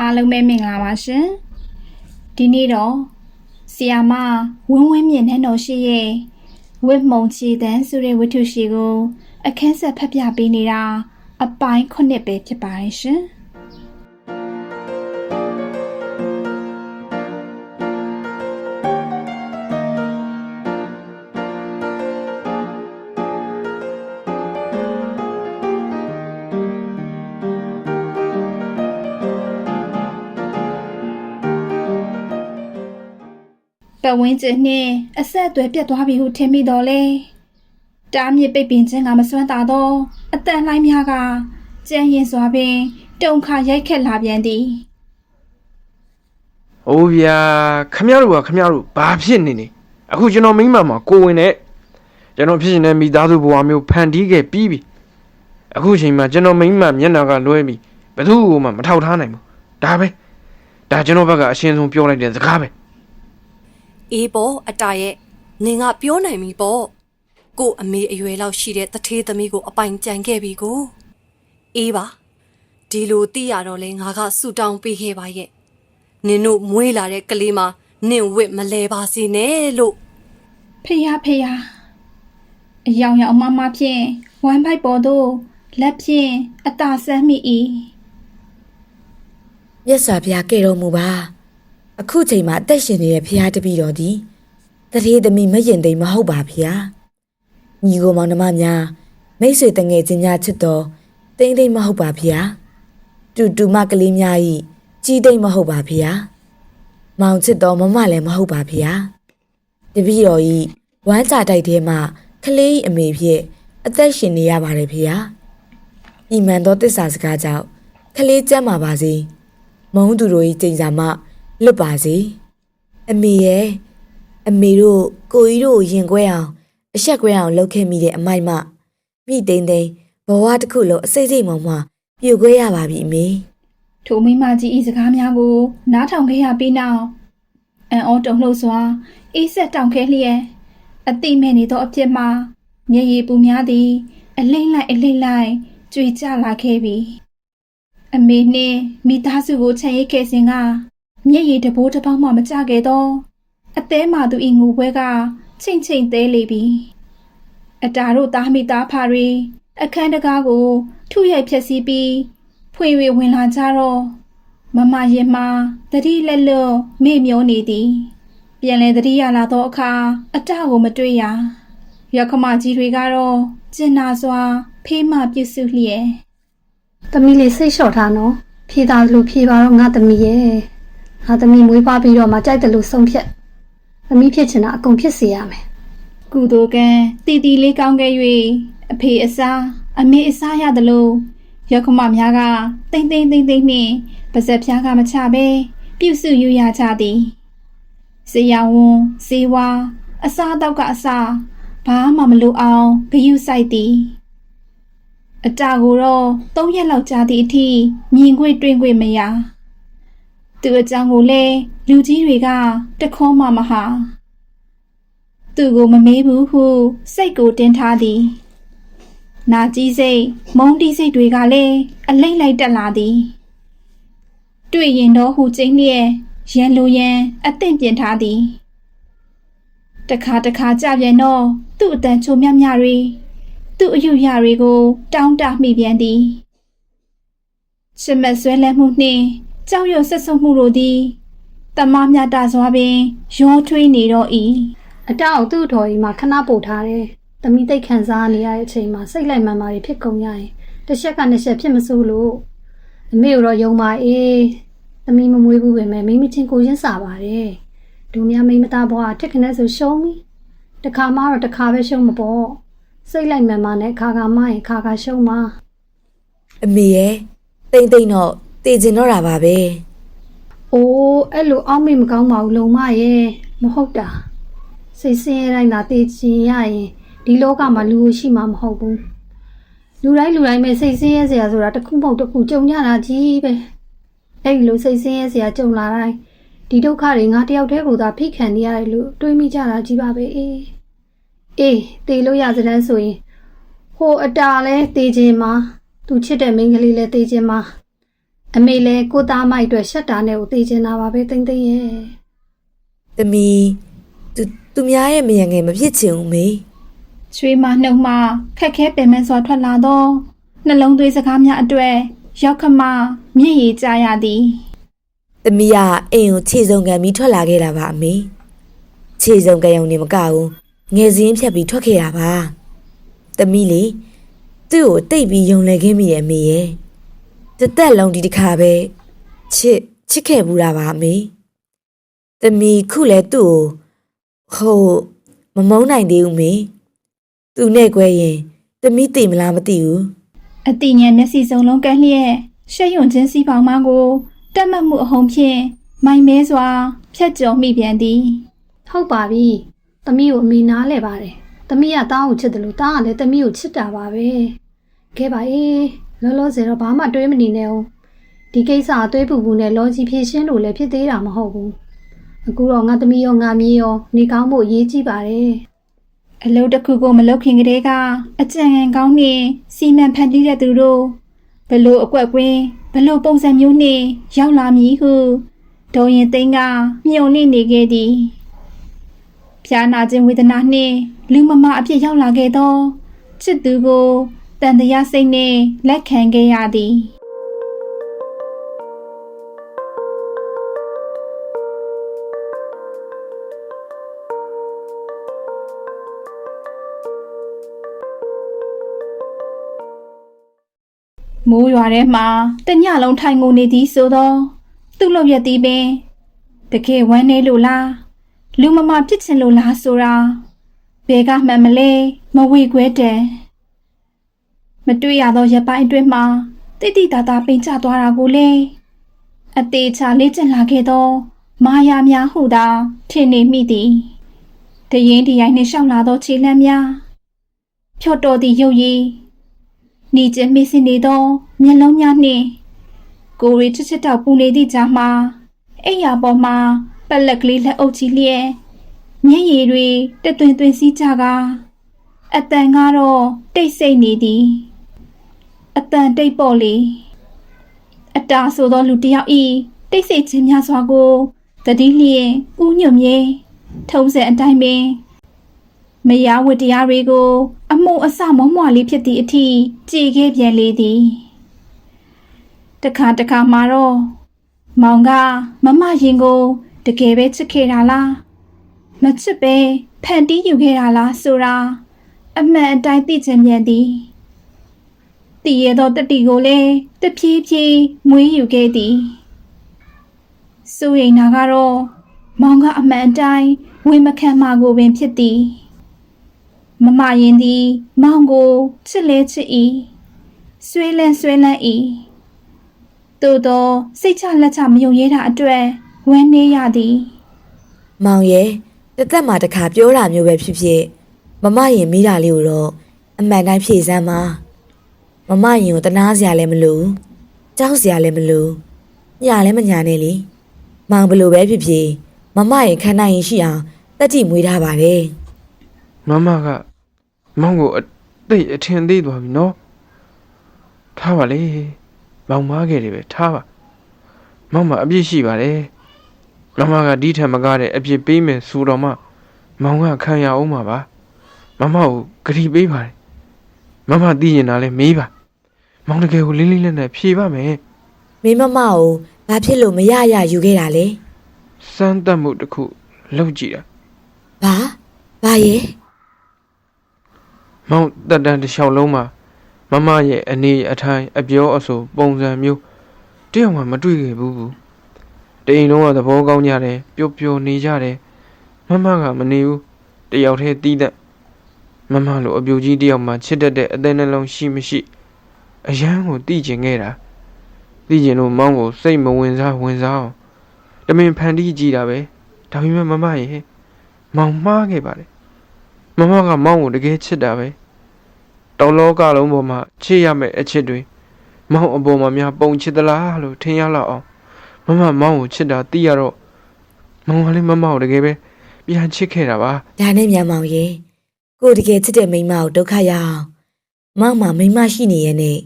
အားလုံးပဲမင်္ဂလာပါရှင်ဒီနေ့တော့ဆီယာမဝင်းဝင်းမြင့်နဲ့တော်ရှိရဲ့ဝစ်မုံချီတန်းဆိုတဲ့ဝတ္ထုရှိကို အခန်းဆက်ဖတ်ပြပေးနေတာအပိုင်းခုနှစ်ပဲဖြစ်ပါတယ်ရှင် ပတ်ဝန်းကျင်နှင့်အဆက်အသွယ်ပြတ်သွားပြီဟုထင်မိတော်လဲတားမြစ်ပိတ်ပင်ခြင်းကမစွမ်းတာတော့အတန်လှိုင်းများကကြမ်းရင်စွာပင်တုံခါရိုက်ခက်လာပြန်သည်။အိုးဗျာခမရတို့ကခမရတို့ဘာဖြစ်နေနေအခုကျွန်တော်မိမမှာကိုဝင်နဲ့ကျွန်တော်ဖြစ်နေတဲ့မိသားစုဘဝမျိုးဖန်တီးခဲ့ပြီးပြီ။အခုချိန်မှာကျွန်တော်မိမမျက်နှာကလွဲပြီးဘယ်သူမှမထောက်ထားနိုင်ဘူး။ဒါပဲ။ဒါကျွန်တော်ဘက်ကအရှင်းဆုံးပြောလိုက်တဲ့စကားပဲ အေးပေါ့အတားရဲ့နင်ကပြောနိုင်ပြီပေါ့ကို့အမေအရွယ်လောက်ရှိတဲ့တထေးသမီးကိုအပိုင်ကြံခဲ့ပြီကိုအေးပါဒီလိုသိရတော့လဲငါကဆူတောင်းပေးခဲ့ပါရဲ့နင်တို့မွေးလာတဲ့ကလေးမနင့်ဝစ်မလဲပါစေနဲ့လို့ဖေယဖေယအယောင်ယောင်မမဖြင့်ဝမ်းပိုက်ပေါ်သို့လက်ဖြင့်အသာဆန်းမိ၏မြတ်စွာဘုရားကဲ့တော်မူပါ အခုချိန်မှာအသက်ရှင်နေတဲ့ဘုရားတပည့်တော်သည်တထေးသမီးမရင်သိမ်းမဟုတ်ပါဘုရားညီကိုမောင်နှမများမိတ်ဆွေတငယ်ချင်းများချစ်တော်တိမ့်သိမ့်မဟုတ်ပါဘုရားတူတူမကလေးများဤကြီးသိမ့်မဟုတ်ပါဘုရားမောင်ချစ်တော်မမလည်းမဟုတ်ပါဘုရားတပည့်တော်ဤဝမ်းစာတိုက်ထဲမှာကလေး၏အမေဖြစ်အသက်ရှင်နေရပါတယ်ဘုရားဤမှန်သောတစ္ဆာစကားကြောင့်ကလေးကျမ်းမာပါစေမုံသူတို့၏ကြင်စာမ လွတ်ပါစေအမေရဲ့အမေတို့ကိုကြီးတို့ကိုရင်ခွဲအောင်အဆက်ခွဲအောင်လုပ်ခဲ့မိတဲ့အမိုက်မမိသိမ့်သိမ့်ဘဝတစ်ခုလုံးအစိမ့်စိမ့်မောင်မပြိုခွဲရပါပြီအမေထိုမိမကြီးဤစကားများကို နားထောင်ခဲ့ရပြီးနောက်အန်အောတုံလှုပ်စွာအေးဆက်တောင်ခဲလျက်အတိမဲ့နေသောအဖြစ်မှာမျက်ရည်ပူများသည် အလိမ့်လိုက်အလိမ့်လိုက်ကြွေကျလာခဲ့ပြီအမေနှင့်မိသားစုကိုချန်ရိတ်ခဲ့စဉ်က မျက်ရည်တဘိုးတစ်ပေါက်မှမကျခဲ့တော့အသေးမှသူဤငိုပွဲကချိန်ချိန်သေးလေပြီအတားတို့သားမိသားဖာတွေအခန်းတကားကိုထုရိုက်ဖျက်ဆီးပြီးဖွေဝေဝင်လာကြတော့မမရင်မတတိလက်လွတ်မေ့မျောနေသည်ပြန်လဲတတိရလာသောအခါအတကိုမတွေ့ရရခမကြီးတွေကတော့ကျင်နာစွာ ဖေးမပြုစုလျက်သမီးလေးစိတ်လျှော့ထားနော်ဖြေတာလို့ဖြေပါတော့ငါသမီးရဲ့ ငါသမီးမွေးဖွားပြီးတော့မှကြိုက်တယ်လို့ဆုံးဖြတ်သမီးဖြစ်ချင်တာအကုန်ဖြစ်စေရမယ်ကုသိုလ်ကံတီတီလေးကောင်းခဲ့၍အဖေအစားအမေအစားရသလိုရခမများကတိမ့်တိမ့်တိမ့်တိမ့်နှင့်ပါဇက်ဖျားကမချပဲပြုစုယူရကြသည်စေယဝွန်စေဝါအစားတော့ကအစားဘာမှမလိုအောင်ဂယုဆိုင်သည်အတာကိုတော့၃ရက်လောက်ကြာသည့်အထိမြင်ခွင့်တွေ့ခွင့်မရ သူအကြောင်းကိုလည်းလူကြီးတွေကတခေါမှမဟာသူကိုမမေးဘူးဟုစိတ်ကိုတင်းထားသည်နာကြီးစိတ်မုန်းတီးစိတ်တွေကလည်းအလိမ့်လိုက်တက်လာသည်တွေ့ရင်တော့ဟူကျင်းလျက်ရန်လိုရန်အသင့်ပြင်ထားသည်တခါတခါကြပြန်တော့သူ့အတန်ချိုမြမြတွေသူ့အယုရတွေကို တောင်းတမိပြန်သည်ချစ်မက်ဆွဲလန်းမှုနှင့် ကြောက်ရွံ့ဆက်ဆုပ်မှုတို့သည်တမမြတာစွာပင်ရောထွေးနေတော့၏အတောက်သူ့တော်ကြီးမှာခဏပို့ထားတယ်သမီးသိတ်ခံစားနေရတဲ့အချိန်မှာစိတ်လိုက်မှန်ပါတွေဖြစ်ကုန်ရရင်တစ်ချက်ကနှစ်ချက်ဖြစ်မစိုးလို့အမေတို့တော့ယုံပါအေးသမီးမမွေးဘူးပဲမိမချင်းကိုရင်းစားပါတယ်ဒုညမိမသားဘွားတစ်ခနဲ့ဆိုရှုံးပြီတခါမှတော့တခါပဲရှုံးမပေါ့စိတ်လိုက်မှန်ပါနဲ့ခါခါမှရင်ခါခါရှုံးပါအမေရဲ့တိမ့်သိမ့်တော့ တည်ကျင်တော့တာပါပဲ။အိုးအဲ့လိုအောက်မေ့မကောင်းပါဘူးလုံမရဲ့မဟုတ်တာ။စိတ်ဆင်းရဲတိုင်းသာသိချင်ရရင်ဒီလောကမှာလူရှိမှာမဟုတ်ဘူး။လူတိုင်းလူတိုင်းပဲစိတ်ဆင်းရဲစရာဆိုတာတစ်ခုမဟုတ်တစ်ခုကြုံရတာကြီးပဲ။အဲ့ဒီလိုစိတ်ဆင်းရဲစရာကြုံလာတိုင်းဒီဒုက္ခတွေငါတယောက်တည်းကိုသာဖိခံနေရတယ်လို့တွေးမိကြတာကြီးပါပဲအေး။အေးတေလို့ရစတဲ့ဆိုရင်ဟိုအတာလဲတေခြင်းမှာသူချစ်တဲ့မိန်းကလေးလဲတေခြင်းမှာ အမေလည်းကိုသားမိုက်အတွက်ရှက်တာနဲ့ကိုသိချင်တာပါပဲတိမ့်သိမ့်ရဲ့သမီးသူသူများရဲ့မယံငယ်မဖြစ်ချင်ဘူးမေရွှေမနှုံမှခက်ခဲပင်ပန်းစွာထွက်လာသောနှလုံးသွေးစကားများအတွေ့ရောက်ခမမျက်ရည်ကျရသည်သမီးကအိမ်ကိုခြေစုံကန်ပြီးထွက်လာခဲ့တာပါအမေခြေစုံကန်ရုံနေမကဘူးငယ်စင်းဖြတ်ပြီးထွက်ခဲ့တာပါသမီးလေသူ့ကိုတိတ်ပြီးယုံလဲခင်းမိတယ်အမေရဲ့ တစ်သက်လုံးဒီတစ်ခါပဲချစ်ချစ်ခဲ့ဘူးတာပါအမေသမီးခုလဲသူ့ကိုဟိုမမုန်းနိုင်သေးဘူးမေသူနဲ့꿰ရင်သမီးသိမလားမသိဘူးအတိညာမျက်စိစုံလုံးကန်းလျက်ရှက်ယွန်ခြင်းစီပေါင်းမကိုတက်မှတ်မှုအဟုန်ဖြင့်မိုင်မဲစွာဖြတ်ကျော်မိပြန်သည်ဟုတ်ပါပြီသမီးကိုအမေနားလဲပါတယ်သမီးကတားကိုချစ်တယ်လို့တားကလည်းသမီးကိုချစ်တာပါပဲခဲပါအေး လောလောဆယ်တော့ဘာမှတွေးမနေနဲ့ဦးဒီကိစ္စအသွေးပူပူနဲ့လောကြီးဖြည့်ရှင်းလို့လည်းဖြစ်သေးတာမဟုတ်ဘူးအခုတော့ငါသမီးရောငါမြေးရောနေကောင်းဖို့အရေးကြီးပါတယ်အလုပ်တစ်ခုကိုမလုပ်ခင်ကတည်းကအကြံဉာဏ်ကောင်းနှင့်စီမံဖန်တီးတဲ့သူတို့ဘလို့အကွက်ကွင်းဘလို့ပုံစံမျိုးနှင့်ရောက်လာမည်ဟုဒေါ်ရင်သိန်းကမျှော်လင့်နေခဲ့သည်ပြာနာခြင်းဝေဒနာနှင့်လူမမအဖြစ်ရောက်လာခဲ့သောချစ်သူကို တန်တရားစိတ်နှင့်လက်ခံခဲ့ရသည်မိုးရွာထဲမှာတညလုံးထိုင်ငုံနေသည်ဆိုတော့သူ့လောက်ရသည်ပင်တကယ်ဝမ်းနေလို့လားလူမမဖြစ်ချင်လို့လားဆိုတာဘယ်ကမှန်မလဲမဝေခွဲတယ်မ တွေ့ရသောရပိုင်းအတွင်းမှာတိတိတသာပိန်ချသွားတာကိုလေအသေးချာလေးကျင်လာခဲ့သောမာယာများဟုသာထင်နေမိသည်တရင်ဒီရိုင်းနှင့်ရှောက်လာသောခြေလမ်းများဖြော့တော်သည့်ရုပ်ရည်နေကျမိစင်နေသောမျက်လုံးများနှင့်ကိုရီချစ်ချစ်တောက်ပူနေသည့်ကြားမှာအိယာပေါ်မှာပက်လက်ကလေးလက်အုပ်ကြီးလျက်မျက်ရည်တွေတသွင်သွင်စီးကြကအတန်ကတော့တိတ်ဆိတ်နေသည် အတန်တိတ်ပေါ့လေအတာဆိုသောလူတစ်ယောက်ဤတိတ်ဆိတ်ခြင်းများစွာကိုတတိလျင်ဥညွတ်မြေထုံးစံအတိုင်းပင်မယားဝတ္တရားတွေကို အမှုအစမုံမွာလေးဖြစ်သည့်အထိကြည်ခဲ့ပြန်လေသည်တခါတခါမှာတော့မောင်ကမမရင်ကိုတကယ်ပဲချစ်ခဲ့တာလားမချစ်ပဲဖန်တီးယူခဲ့တာလားဆိုတာအမှန်အတိုင်းသိချင်ပြန်သည် တည်ရသောတတိကိုလည်းတဖြည်းဖြည်းမွေးယူခဲ့သည်စိုးရိမ်တာကတော့မောင်ကအမှန်အတိုင်းဝေမခံမှာကိုပင်ဖြစ်သည်မမရင်သည်မောင်ကိုချစ်လဲချစ်၏ဆွေးလန်းဆွေးလန်း၏သို့သောစိတ်ချလက်ချမယုံရဲတာအတွက်ဝမ်းနေရသည် မောင်ရဲ့တစ်သက်မှာတစ်ခါပြောတာမျိုးပဲဖြစ်ဖြစ်မမရင်မိတာလေးကိုတော့အမှန်တိုင်းဖြေစမ်းပါ မမရင်ကိုတနာစရာလည်းမလိုကြောက်စရာလည်းမလိုညာလည်းမညာနဲ့လေမောင်ဘယ်လိုပဲဖြစ်ဖြစ်မမရင်ခံနိုင်ရင်ရှိအောင်တက်ကြည့်မွေးထားပါတယ်မမကမောင်ကိုအသိအထင်သေးသွားပြီနော်ထားပါလေမောင်မားခဲ့တယ်ပဲထားပါမောင်မအပြစ်ရှိပါတယ်မမကဒီထက်မကားတဲ့အပြစ်ပေးမယ်ဆိုတော့မှမောင်ကခံရအောင်မှာပါမမကိုဂရီပေးပါတယ်မမသိရင်လည်းမေးပါ မောင်တကယ်ကိုလင်းလင်းနဲ့နဲ့ဖြေပါမယ်မင်းမမကိုဘာဖြစ်လို့မရရယူခဲ့တာလဲစမ်းသပ်မှုတစ်ခုလုပ်ကြည့်တာဘာဘာရဲ့မောင်တက်တန်တစ်လျှောက်လုံးမှာမမရဲ့အနေအထိုင်အပြောအဆိုပုံစံမျိုးတယောက်မှမတွေ့ခဲ့ဘူးဘူးတအိမ်လုံးကသဘောကောင်းကြတယ်ပျော်ပျော်နေကြတယ်မမကမနေဘူးတယောက်တည်းတီးတဲ့မမလိုအပြိုကြီးတယောက်မှချစ်တတ်တဲ့အသင်းနှလုံးရှိမရှိ အရန်ကိုတီးကျင်ခဲ့တာတီးကျင်လို့မောင်ကိုစိတ်မဝင်စားဝင်စားအောင်တမင်ဖန်တီးကြည့်တာပဲဒါပေမဲ့မမရဲ့မောင်မှားခဲ့ပါတယ်မမကမောင်ကိုတကယ်ချစ်တာပဲတောင်လောကလုံးပေါ်မှာချစ်ရမယ့်အချစ်တွေမောင်အပေါ်မှာများပုံချစ်သလားလို့ထင်ရလောက်အောင်မမမောင်ကိုချစ်တာသိရတော့မောင်ကလည်းမမကိုတကယ်ပဲပြန်ချစ်ခဲ့တာပါဒါနဲ့မြန်မောင်ရဲ့ကိုတကယ်ချစ်တဲ့မိန်းမကိုဒုက္ခရအောင်မောင်မမိန်းမရှိနေရဲ့နဲ့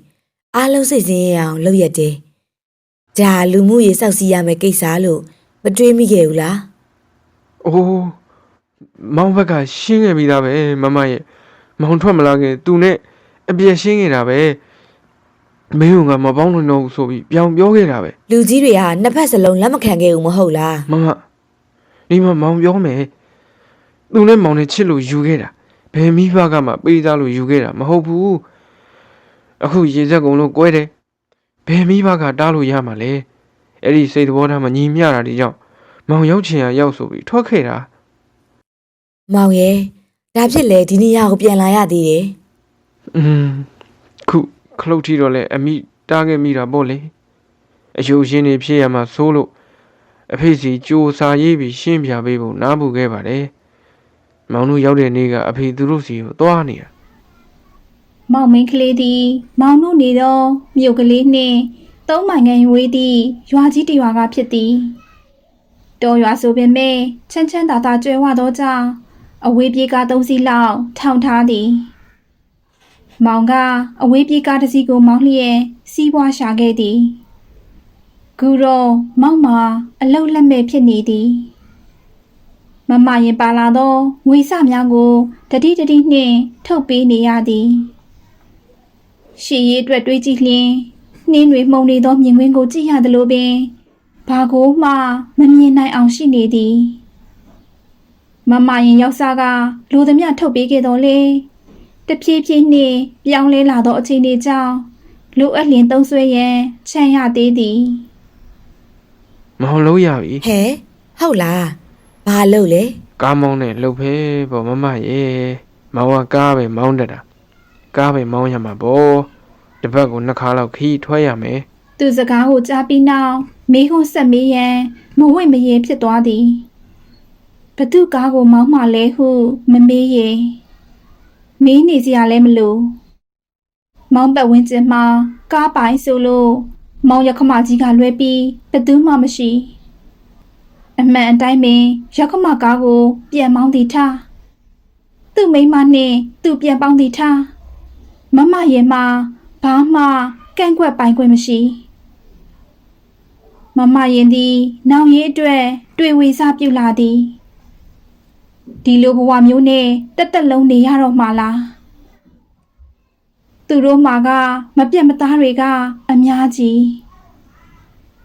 အားလုံးစိတ်ဆင်းရဲအောင်လုပ်ရက်တယ်ဒါလူမှုရေးစောက်စီရမယ်ကိစ္စလို့မတွေးမိခဲ့ဘူးလားအိုးမောင်ဘက်ကရှင်းခဲ့ပြီးသားပဲမမရဲ့မောင်ထွက်မလာခင်သူနဲ့အပြည့်ရှင်းခဲ့တာပဲမင်းကမပေါင်းလို့တော့ဘူးဆိုပြီးပြောင်ပြောခဲ့တာပဲလူကြီးတွေကနှစ်ဖက်စလုံးလက်မခံခဲ့ဘူးမဟုတ်လားမမဒီမှာမောင်ပြောမယ်သူနဲ့မောင်နဲ့ချစ်လို့ယူခဲ့တာဘယ်မိဘကမှပေးသားလို့ယူခဲ့တာမဟုတ်ဘူး အခုရေစက်ကုံလို့ကွဲတယ်ဘယ်မိဘကတားလို့ရမှာလဲအဲ့ဒီစိတ်သဘောထားမညီမျှတာဒီကြောင့်မောင်ရောက်ချင်ရရောက်ဆိုပြီးထွက်ခဲ့တာမောင်ရဲ့ဒါဖြစ်လေဒီနေရာကိုပြန်လာရသေးတယ်อืมခုခလုတ်ထီတော့လဲအမိတားခဲ့မိတာပေါ့လေအယုရှင်နေဖြစ်ရမှာစိုးလို့အဖေစီကြိုးစားရေးပြီးရှင်းပြပေးဖို့နားပူခဲ့ပါတယ်မောင်တို့ရောက်တဲ့နေ့ကအဖေသူတို့စီကိုသွားနေတာ မောင်မင်းကလေးသည် မောင်တို့နေသောမြို့ကလေးနှင့်သုံးမိုင်ငယ်ဝေးသည့်ရွာကြီးတစ်ရွာကဖြစ်သည်တော်ရွာဆိုပေမဲ့ချမ်းချမ်းသာသာကျွဲဝသောကြောင့်အဝေးပြေးကားသုံးစီးလောက်ထောင်ထားသည် မောင်ကအဝေးပြေးကားတစ်စီးကိုမောင်းလျက်စီးပွားရှာခဲ့သည်ဂူရောမောင်မှာအလုတ်လက်မဲ့ဖြစ်နေသည်မမရင်ပါလာသောငွေစများကိုတတိတတိနှင့်ထုတ်ပေးနေရသည် ရှည်ရည်အတွက်တွေးကြည့်လျင်နှင်းတွေမှုန်နေသောမြင်ကွင်းကိုကြည့်ရသလိုပင်ဘာကိုမှမမြင်နိုင်အောင်ရှိနေသည်မမရင်ရောက်စားကလူသမျှထုတ်ပေးခဲ့တော်လေတဖြည်းဖြည်းနှင့်ပြောင်းလဲလာသောအချိန်တွေကြောင့်လူအပ်လျင်သုံးဆွဲရန်ချမ်းရသေးသည်မောင်လုံးရပြီဟဲဟုတ်လားဘာလို့လဲကားမောင်းနဲ့လှုပ်ဖဲပေါ့မမရဲ့မောင်ကကားပဲမောင်းတတ်တာ ကားပဲမောင်းရမှာပေါ့တစ်ပတ်ကိုနှစ်ခါလောက်ခီးထွက်ရမယ်သူစကားကိုကြားပြီးနောက်မေးခွန်းဆက်မေးရန်မဝင့်မရေဖြစ်သွားသည်ဘသူကားကိုမောင်းမှလဲဟုမမေးရေမေးနေစရာလည်းမလိုမောင်းပတ်ဝန်းကျင်မှာကားပိုင်ဆိုလို့မောင်းရခမကြီးကလွဲပြီးဘသူမှမရှိအမှန်အတိုင်းပင်ရခမကားကို ပြန်မောင်းသည်ထားသူ့မိန်းမနှင့်သူ့ပြန်ပေါင်းသည်ထား မမရဲ့မှာဘာမှကန့်ကွက်ပိုင်ခွင့်မရှိမမရင်သည်နောင်ရေးအတွက်တွေ့ဝေစားပြုလာသည်ဒီလိုဘဝမျိုးနဲ့တက်တက်လုံးနေရတော့မှလားသူတို့မှာကမပြတ်မသားတွေကအများကြီး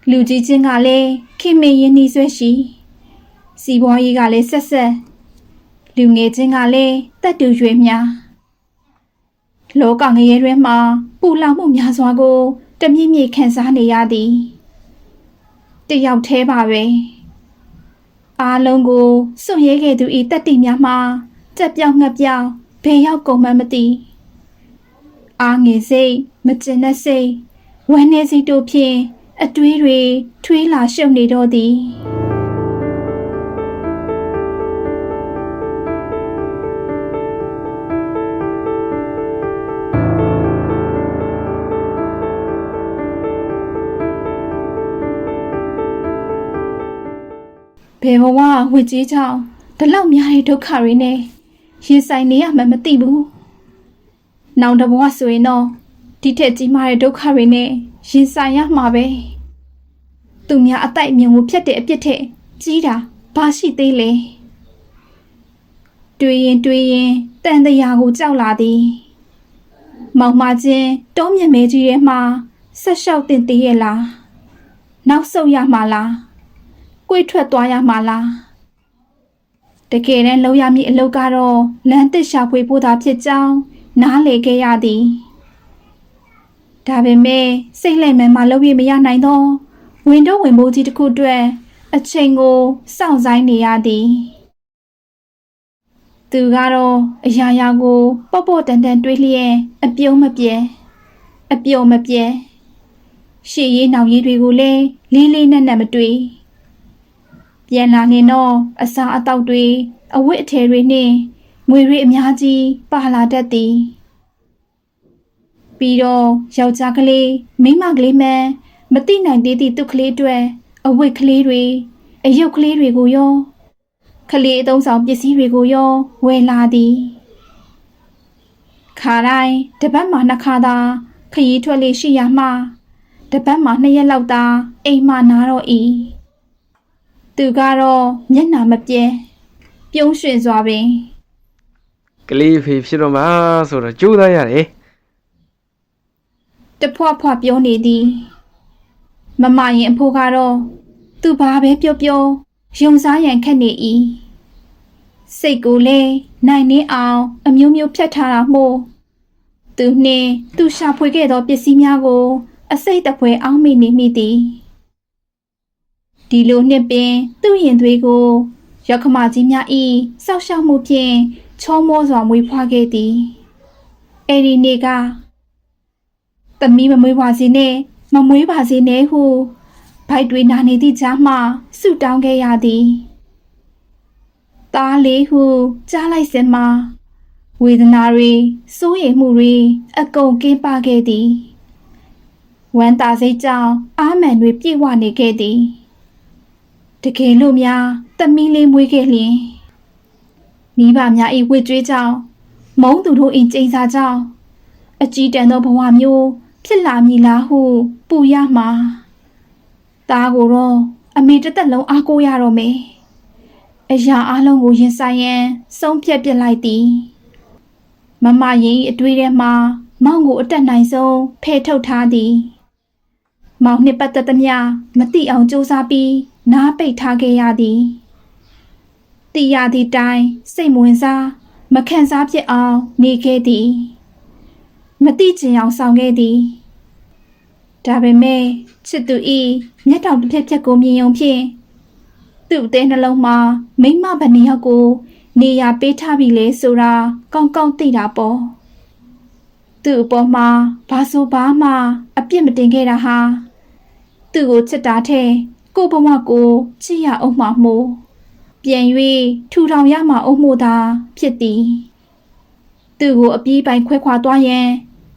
လူကြီးချင်းကလည်းခင်မင်ရင်နှီးဆွဲရှိစီးပွားရေးကလည်းဆက်ဆက်လူငယ်ချင်းကလည်းတက်တူရွေများ လောကငရဲတွင်မှာပူလောင်မှုများစွာကိုတမြင့်မြင့်ခံစားနေရသည်တယောက်သေးပါပဲအားလုံးကိုစွန့်ရဲခဲ့သူဤတက်တိများမှာကြက်ပြောင်ငှက်ပြောင်ဘယ်ရောက်ကုန်မှန်းမသိအားငယ်စိတ်မကျင်တဲ့စိတ်ဝမ်းနေစိတ်တို့ဖြင့်အတွေးတွေထွေးလာရှုပ်နေတော့သည် ဘယ်ဘဝဝစ်ကြီးကြောင့်ဒီလောက်များတဲ့ဒုက္ခတွေနဲ့ရင်ဆိုင်နေရမှမသိဘူး။နောင်တဘဝဆိုရင်တော့ဒီထက်ကြီးမားတဲ့ဒုက္ခတွေနဲ့ရင်ဆိုင်ရမှာပဲ။သူများအတိုက်အမြင်ကိုဖျက်တဲ့အပြစ်ထက်ကြီးတာဘာရှိသေးလဲ။တွေးရင်တွေးရင်တန်တရာကိုကြောက်လာသည်။မောင်မချင်းတောမြင့်မဲကြီးထဲမှာဆက်လျှောက်တင်သေးရဲ့လား။နောက်ဆုတ်ရမှာလား။ ကိုယ်ထွက်သွားရမှာလားတကယ်တမ်းလောက်ရမည့်အလုပ်ကတော့လမ်းတစ်ရှာဖွေဖို့သာဖြစ်ကြောင်းနားလေခဲ့ရသည်ဒါပေမဲ့စိတ်လိုက်မှန်မှလုပ်ရမရနိုင်သောဝင်တော့ဝင်မိုးကြီးတစ်ခုအတွက်အချိန်ကိုစောင့်ဆိုင်နေရသည်သူကတော့အရာရာကိုပေါ့ပေါ့တန်တန်တွေးလျက်အပြုံးမပြဲအပြုံးမပြဲရှေ့ရေးနောက်ရေးတွေကိုလည်းလေးလေးနက်နက်မတွေး ပြန်လာရင်တော့အစာအသောက်တွေအဝတ်အထည်တွေနှင့်ငွေတွေအများကြီးပါလာတတ်သည်ပြီးတော့ယောက်ျားကလေးမိန်းမကလေးမှန်မသိနိုင်သေးသည့်သူကလေးအတွက်အဝတ်ကလေးတွေအယုတ်ကလေးတွေကိုရောကလေးအသုံးဆောင်ပစ္စည်းတွေကိုရောဝယ်လာသည်ခါတိုင်းတပတ်မှနှစ်ခါသာခရီးထွက်လေရှိရမှတပတ်မှနှစ်ရက်လောက်သာအိမ်မှနာတော့ဤ သူကတော့မျက်နှာမပြဲပြုံးရွှင်စွာပင်ကလေးဖေဖြစ်တော့မှာဆိုတော့ကြိုးစားရတယ်တဖွားဖွားပြောနေသည်မမရင်အဖိုးကတော့သူဘာပဲပြောပြောယုံစားရန်ခက်နေ၏စိတ်ကိုလည်းနိုင်နေအောင်အမျိုးမျိုးဖြတ်ထားတာမို့သူနှင့်သူရှာဖွေခဲ့သောပစ္စည်းများကို အစိတ်တပွဲအောင်းမိနေမိသည် ဒီလိုနှစ်ပင်သူ့ရင်သွေးကိုရောက်ခမကြီးများ၏စောက်ရှောက်မှုဖြင့်ချောမောစွာမွေးဖွားခဲ့သည်အဲ့ဒီနေ့ကသမီးမမွေးပါစေနဲ့မမွေးပါစေနဲ့ဟုဘိုက်တွေနာနေသည့်ကြားမှဆုတောင်းခဲ့ရသည်။သားလေးဟုကြားလိုက်စင်မှာဝေဒနာတွေစိုးရိမ်မှုတွေအကုန်ကင်းပခဲ့သည်။ဝမ်းသာစိတ်ကြောင့်အာမန်တွေပြည့်ဝနေခဲ့သည်။ တကယ်လို့များသမီးလေးမွေးခဲ့လျင်မိဘများ၏ဝစ်ကြွေးကြောင့်မုံသူတို့၏ကျိန်စာကြောင့်အကြီးတန်းသောဘဝမျိုးဖြစ်လာမည်လားဟုပူရမှာသားကိုတော့အမေတစ်သက်လုံးအားကိုးရတော့မယ်အရာအလုံးကိုရင်ဆိုင်ရန်ဆုံးဖြတ်ပစ်လိုက်သည်မမရင်၏အတွေ့ထဲမှာမောင်ကိုအတက်နိုင်ဆုံးဖဲထုတ်ထားသည်မောင်နှစ်ပတ်သက်သမျှမတိအောင်စူးစမ်းပြီး နားပိတ်ထားခဲ့ရသည်တိရသည့်တိုင်စိတ်မဝင်စားမခံစားဖြစ်အောင်နေခဲ့သည်မတိချင်အောင်ဆောင်ခဲ့သည်ဒါပေမဲ့ချစ်သူဤမျက်တောင်တစ်ဖက်ဖက်ကိုမြင်ုံဖြင့်သူ့အသေးနှလုံးမှာမိမဗနေယောက်ကို နေရာပေးထားပြီလေဆိုတာကောင်းကောင်းသိတာပေါ့သူ့အပေါ်မှာဘာဆိုဘာမှ အပြစ်မတင်ခဲ့တာဟာသူ့ကိုချစ်တာထဲကို ယ့်ဘဝကိုချစ်ရအောင်မှမို့ပြန်၍ထူထောင်ရမှာအောင်မို့သာဖြစ်သည်သူ့ကိုအပြေးပိုင်ခွဲခွာသွားရန်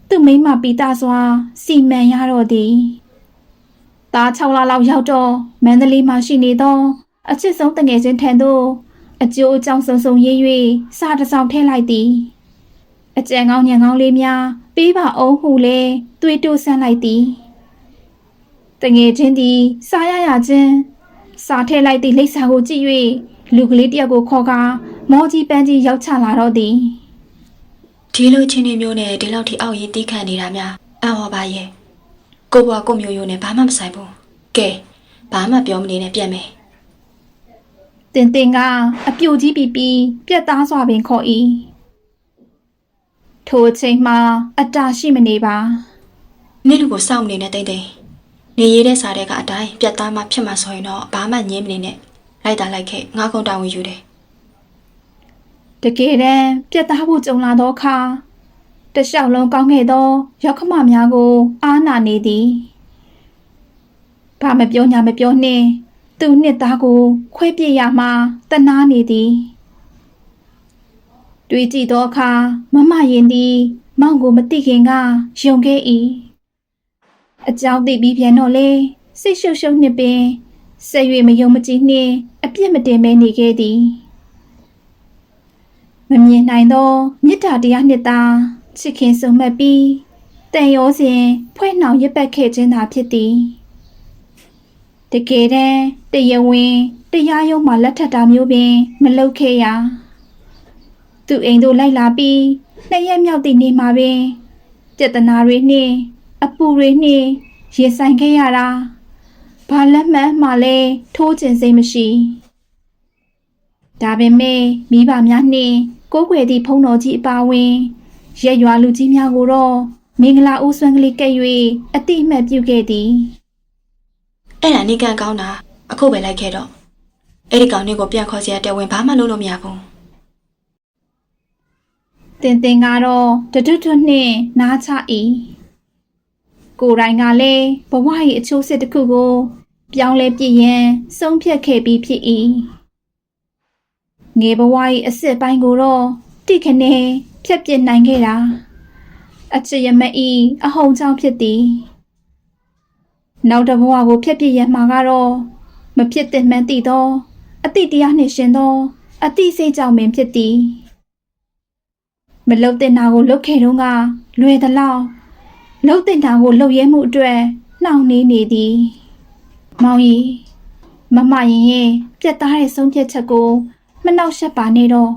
သူ့မိမပီတာစွာ စီမံရတော့သည်။သား6လလောက်ရောက်တော့မန္တလေးမှာရှိနေသောအချစ်ဆုံးတငယ်ချင်းထံသို့အကျိုးအကြောင်းစုံစုံရေး၍စာတစ်စောင်ထည့်လိုက်သည်။အကြံကောင်းညံကောင်းလေးများပေးပါအောင်ဟုလဲတွေးတိုးဆန်းလိုက်သည်။ တငယ်ချင်းသည်စားရရချင်းစားထည့်လိုက်သည့်လိပ်စာကိုကြည့်၍လူကလေးတစ်ယောက်ကိုခေါ်ကာမောကြီးပန်းကြီးရောက်ချလာတော့သည်။ဒီလိုချင်းတွေမျိုးနဲ့ဒီလောက်ထိအောက်ရေးတီးခံနေတာများအံ့ဟောပါရဲ့ကိုဘွားကိုမျိုးရိုးနဲ့ဘာမှမဆိုင်ဘူးကဲဘာမှပြောမနေနဲ့ပြန်မယ်တင်တင်ကအပြိုကြီးပြီးပြီးပြက်သားစွာပင်ခေါ်၏ထိုအချိန်မှာအတာရှိမနေပါနေ့လူကိုစောင့်မနေနဲ့တိမ့်တိမ့် နေရတဲ့စားတဲ့ကအတိုင်းပြတ်သားမှဖြစ်မှာဆိုရင်တော့ဘာမှညင်းမနေနဲ့လိုက်တာလိုက်ခဲ့ငါကုန်းတောင်းဝင်ယူတယ်တကယ်တမ်းပြက်သားဖို့ကြုံလာသောအခါတလျှောက်လုံးကောင်းခဲ့သောရောက်ခမများကို အားနာနေသည်ဘာမပြောညာမပြောနှင့်သူနှစ်သားကို ခွဲပြစ်ရမှတနာနေသည်တွေးကြည့်သောအခါမမရင်သည် မောင်ကိုမသိခင်ကယုံခဲ့၏ အကြောင်းသိပြီးပြန်တော့လေစိတ်ရှုပ်ရှုပ်နှစ်ပင်ဆက်၍မယုံမကြည်နှင့်အပြစ်မတင်မဲနေခဲ့သည်မမြင်နိုင်သောမေတ္တာတရားနှစ်သာချစ်ခင်ဆုံမှတ်ပြီးတန်ရောစဉ်ဖွဲ့နှောင်ရစ်ပတ်ခဲ့ခြင်းသာဖြစ်သည်တကယ်တမ်းတရားဝင်တရားရုံးမှာလက်ထပ်တာမျိုးပင် မလုပ်ခဲ့ရသူအိမ်သို့လိုက်လာပြီးနှစ်ရက်မြောက်သည့်နေ့မှာပင်ပြဿနာတွေနှင့် အပူတွေနှင့်ရင်ဆိုင်ခဲ့ရတာဘာလက်မှတ်မှလည်းထိုးကျင်စိတ်မရှိဒါပေမဲ့မိဘများနှင့်ကိုးကွယ်သည့်ဖုံတော်ကြီးအပါအဝင်ရက်ရွာလူကြီးများကိုတော့မင်္ဂလာဦးဆွမ်းကလေးကဲ့၍အတိအမှတ်ပြုခဲ့သည်အဲ့ဒါနေကန်ကောင်းတာအခုပဲလိုက်ခဲ့တော့အဲ့ဒီကောင်လေးကိုပြန်ခေါ်စရာတဲဝင်ဘာမှလုပ်လို့မရဘူးတင်တင်ကတော့တတွတ်တွတ်နှင့်နားချ၏ ကိုယ်တိုင်ကလည်းဘဝ၏အချိုးစစ်တစ်ခုကို ပြောင်းလဲပြည့်ရန်ဆုံးဖြတ်ခဲ့ပြီးဖြစ်၏ငယ်ဘဝ၏အစ်စ်ပိုင်းကိုတော့တိခနဲဖြတ်ပြစ်နိုင်ခဲ့တာအချစ်ရမက်၏အဟုန်ကြောင့်ဖြစ်သည်နောက်တစ်ဘဝကိုဖြတ်ပြစ်ရမှာကတော့မဖြစ်တဲ့မှန်းသိသောအတိတရားနှင့်ရှင်သောအတိစိတ်ကြောင့်ပင်ဖြစ်သည်မလုတ်တင်တာကိုလုတ်ခဲ့တော့ကလွယ်သလောက် လုတ်တင်တာကိုလုတ်ရဲမှုအတွက်နှောင့်နှေးနေသည်မောင်ကြီးမမရင်ရဲ့ပြတ်သားတဲ့ဆုံးဖြတ်ချက်ကိုမနှောက်ယှက်ပါနဲ့တော့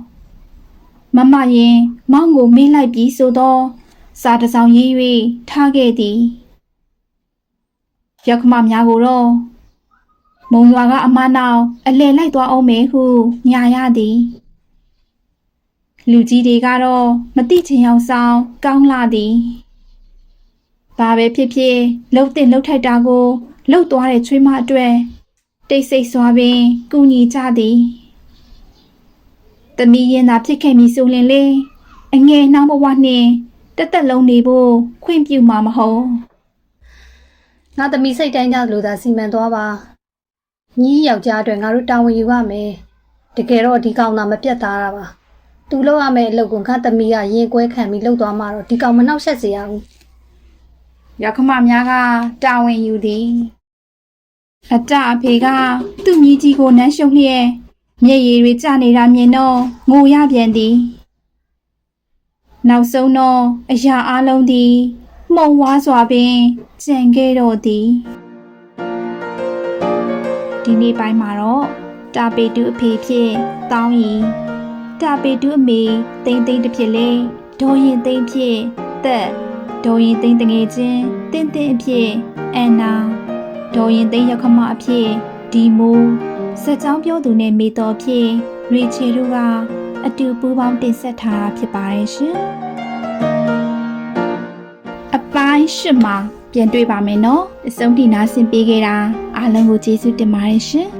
မမရင်မောင်ကိုမေးလိုက်ပြီးဆိုတော့စာတစ်စောင်ရေး၍ထားခဲ့သည်ရောက်ခမများကိုတော့မုံရွာကအမနောက်အလဲလိုက်သွားအောင်မယ်ဟုညာရသည်လူကြီးတွေကတော့မတိချင်အောင်ဆောင်ကောင်းလာသည် ဘာပဲဖြစ်ဖြစ်လှုပ်တဲ့လှုပ်ထိုက်တာကိုလှုပ်သွားတဲ့ချွေးမအတွက်တိတ်ဆိတ်စွာပင်ကူညီကြသည်တမီးရင်သာဖြစ်ခဲ့မည်ဆိုရင်လေအငယ်နှောင်းဘဝနှင့်တက်တက်လုံးနေဖို့ခွင့်ပြုမှာမဟုတ်ငါသမီးစိတ်တိုင်းကြလို့သာစီမံသွားပါညီယောက်ျားအတွက်ငါတို့တာဝန်ယူရမယ်တကယ်တော့ဒီကောင်သာမပြတ်သားတာပါသူလောက်ရမယ့်အလုပ်ကိုငါသမီးကရင်ကွဲခံပြီးလှုပ်သွားမှတော့ဒီကောင်မနှောက်ယှက်စေရဘူး ရောက်ခမများကတာဝန်ယူသည်အတအဖေကသူ့မြည်ကြီးကိုနမ်းရှုံလျက်မျက်ရည်တွေကျနေတာမြင်တော့ငိုရပြန်သည်နောက်ဆုံးတော့အရာအလုံးသည်မှုံဝါးစွာပင်ကြံခဲ့တော့သည်ဒီနေ့ပိုင်းမှာတော့တာပေတူအဖေဖြစ်တောင်းရီတာပေတူအမေတိမ့်တိမ့်တစ်ဖြစ်လေဒေါ်ရင်သိမ့်ဖြစ်သက် ဒေါ်ရင်သိန်းတငယ်ချင်းတင်းတင်းအဖြစ်အန်နာဒေါ်ရင်သိန်းရောက်ခမအဖြစ်ဒီမိုးစက်ကြောင်းပြောသူနဲ့မေတော်ဖြစ်ရီချေတို့ကအတူပူးပေါင်းတင်ဆက်ထားတာဖြစ်ပါတယ်ရှင်အပိုင်းရှစ်မှာပြန်တွေ့ပါမယ်နော်အဆုံးထိနားဆင်ပေးခဲ့တာအားလုံးကိုကျေးဇူးတင်ပါတယ်ရှင်